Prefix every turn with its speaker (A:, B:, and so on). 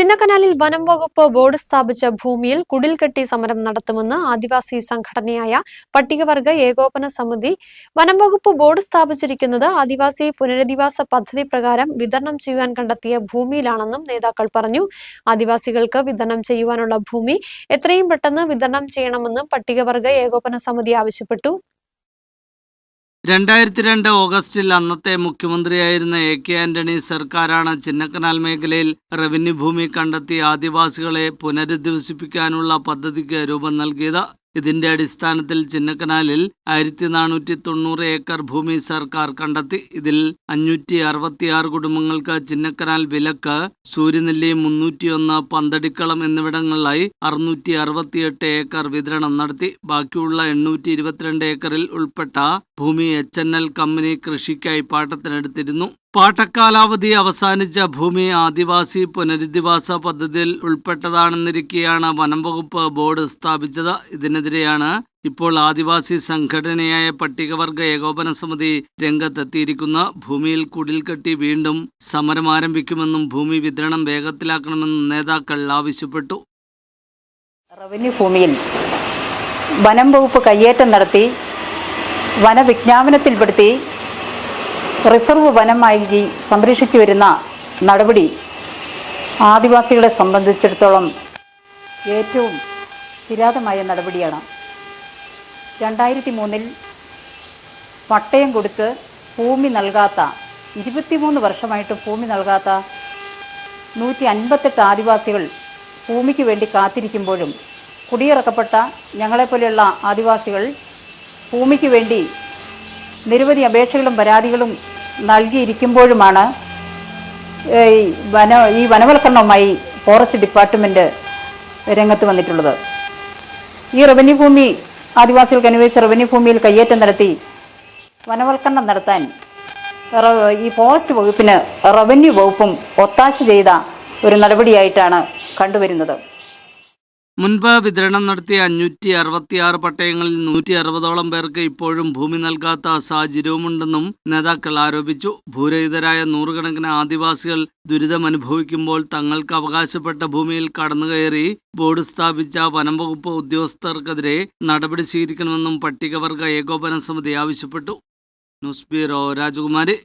A: ചിന്നക്കനാലിൽ വനം വകുപ്പ് ബോർഡ് സ്ഥാപിച്ച ഭൂമിയിൽ കുടിൽ കെട്ടി സമരം നടത്തുമെന്ന് ആദിവാസി സംഘടനയായ പട്ടികവർഗ ഏകോപന സമിതി വനം വകുപ്പ് ബോർഡ് സ്ഥാപിച്ചിരിക്കുന്നത് ആദിവാസി പുനരധിവാസ പദ്ധതി പ്രകാരം വിതരണം ചെയ്യുവാൻ കണ്ടെത്തിയ ഭൂമിയിലാണെന്നും നേതാക്കൾ പറഞ്ഞു. ആദിവാസികൾക്ക് വിതരണം ചെയ്യുവാനുള്ള ഭൂമി എത്രയും പെട്ടെന്ന് വിതരണം ചെയ്യണമെന്നും പട്ടികവർഗ ഏകോപന സമിതി ആവശ്യപ്പെട്ടു.
B: രണ്ടായിരത്തി രണ്ട് ഓഗസ്റ്റിൽ അന്നത്തെ മുഖ്യമന്ത്രിയായിരുന്ന എ കെ ആന്റണി സർക്കാരാണ് ചിന്നക്കനാൽ മേഖലയിൽ റവന്യൂ ഭൂമി കണ്ടെത്തി ആദിവാസികളെ പുനരധിവസിപ്പിക്കാനുള്ള പദ്ധതിക്ക് രൂപം നൽകിയത്. ഇതിന്റെ അടിസ്ഥാനത്തിൽ ചിന്നക്കനാലിൽ ആയിരത്തി നാനൂറ്റി തൊണ്ണൂറ് ഏക്കർ ഭൂമി സർക്കാർ കണ്ടെത്തി. ഇതിൽ അഞ്ഞൂറ്റി അറുപത്തിയാറ് കുടുംബങ്ങൾക്ക് ചിന്നക്കനാൽ വിലക്ക് സൂര്യനെല്ലി മുന്നൂറ്റിയൊന്ന് പന്തടിക്കളം എന്നിവിടങ്ങളിലായി അറുന്നൂറ്റി അറുപത്തിയെട്ട് ഏക്കർ വിതരണം നടത്തി. ബാക്കിയുള്ള എണ്ണൂറ്റി ഇരുപത്തിരണ്ട് ഏക്കറിൽ ഉൾപ്പെട്ട ഭൂമി എച്ച് എൻ എൽ കമ്പനി കൃഷിക്കായി പാട്ടത്തിനെടുത്തിരുന്നു. പാട്ടക്കാലാവധി അവസാനിച്ച ഭൂമി ആദിവാസി പുനരധിവാസ പദ്ധതിയിൽ ഉൾപ്പെട്ടതാണെന്നിരിക്കെയാണ് വനം വകുപ്പ് ബോർഡ് സ്ഥാപിച്ചത്. ഇതിനെതിരെയാണ് ഇപ്പോൾ ആദിവാസി സംഘടനയായ പട്ടികവർഗ ഏകോപന സമിതി രംഗത്തെത്തിയിരിക്കുന്ന ഭൂമിയിൽ കുടിൽ കെട്ടി വീണ്ടും സമരം ആരംഭിക്കുമെന്നും ഭൂമി വിതരണം വേഗത്തിലാക്കണമെന്നും നേതാക്കൾ ആവശ്യപ്പെട്ടു.
C: റവന്യൂ ഭൂമിയിൽ വനം വകുപ്പ് കയ്യേറ്റം നടത്തി വനവിജ്ഞാപനത്തിൽപ്പെടുത്തി റിസർവ് വനമായി സംരക്ഷിച്ചു വരുന്ന നടപടി ആദിവാസികളെ സംബന്ധിച്ചിടത്തോളം ഏറ്റവും കിരാതമായ നടപടിയാണ്. രണ്ടായിരത്തി മൂന്നിൽ പട്ടയം കൊടുത്ത് ഭൂമി നൽകാത്ത ഇരുപത്തിമൂന്ന് വർഷമായിട്ട് ഭൂമി നൽകാത്ത നൂറ്റി അൻപത്തെട്ട് ആദിവാസികൾ ഭൂമിക്ക് വേണ്ടി കാത്തിരിക്കുമ്പോഴും കുടിയിറക്കപ്പെട്ട ഞങ്ങളെപ്പോലെയുള്ള ആദിവാസികൾ ഭൂമിക്ക് വേണ്ടി നിരവധി അപേക്ഷകളും പരാതികളും നൽകിയിരിക്കുമ്പോഴുമാണ് ഈ വന ഈ വനവൽക്കരണവുമായി ഫോറസ്റ്റ് ഡിപ്പാർട്ട്മെന്റ് രംഗത്ത് വന്നിട്ടുള്ളത്. ഈ റവന്യൂ ഭൂമി ആദിവാസികൾക്ക് അനുവദിച്ച റവന്യൂ ഭൂമിയിൽ കയ്യേറ്റം നടത്തി വനവൽക്കരണം നടത്താൻ ഈ ഫോറസ്റ്റ് വകുപ്പിന് റവന്യൂ വകുപ്പും ഒത്താശ ചെയ്ത ഒരു നടപടിയായിട്ടാണ് കണ്ടുവരുന്നത്.
B: മുൻപ് വിതരണം നടത്തിയ അഞ്ഞൂറ്റി അറുപത്തിയാറ് പട്ടയങ്ങളിൽ നൂറ്റി അറുപതോളം പേർക്ക് ഇപ്പോഴും ഭൂമി നൽകാത്ത സാഹചര്യവുമുണ്ടെന്നും നേതാക്കൾ ആരോപിച്ചു. ഭൂരഹിതരായ നൂറുകണക്കിന് ആദിവാസികൾ ദുരിതമനുഭവിക്കുമ്പോൾ തങ്ങൾക്ക് അവകാശപ്പെട്ട ഭൂമിയിൽ കടന്നുകയറി ബോർഡ് സ്ഥാപിച്ച വനം വകുപ്പ് ഉദ്യോഗസ്ഥർക്കെതിരെ നടപടി സ്വീകരിക്കണമെന്നും പട്ടികവർഗ ഏകോപന സമിതി ആവശ്യപ്പെട്ടു. ന്യൂസ് ബ്യൂറോ രാജകുമാരി.